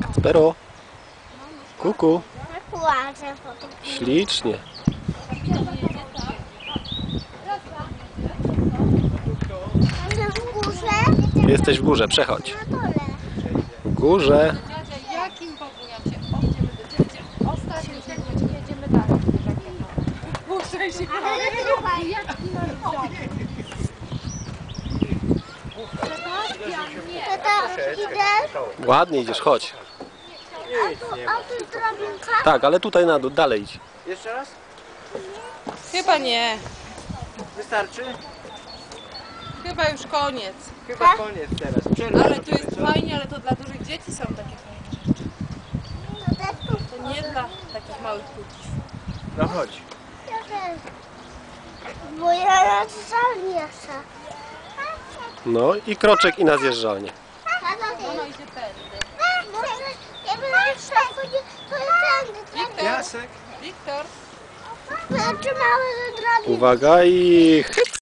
Kacpero. Kuku. Płaczę po tym. Ślicznie. Jestem w górze? Jesteś w górze, przechodź. W górze. Jakim się? Do jedziemy dalej. Muszę się Ale słuchaj, Jaki masz dom? Tata, idę. Ładnie idziesz, chodź. A tu, a tu drabinka. Tak, ale tutaj na dół, dalej idź. Jeszcze raz? Chyba nie. Wystarczy? Chyba już koniec. Chyba koniec teraz. Przerwa Ale tu jest fajnie, ale to dla dużych dzieci są takie fajne rzeczy. To też tu. To nie dla takich małych kuciów. No chodź. Ja też. Bo ja na jeszcze. No i kroczek i na zjeżdżalnię. Wiktor. Uwaga i.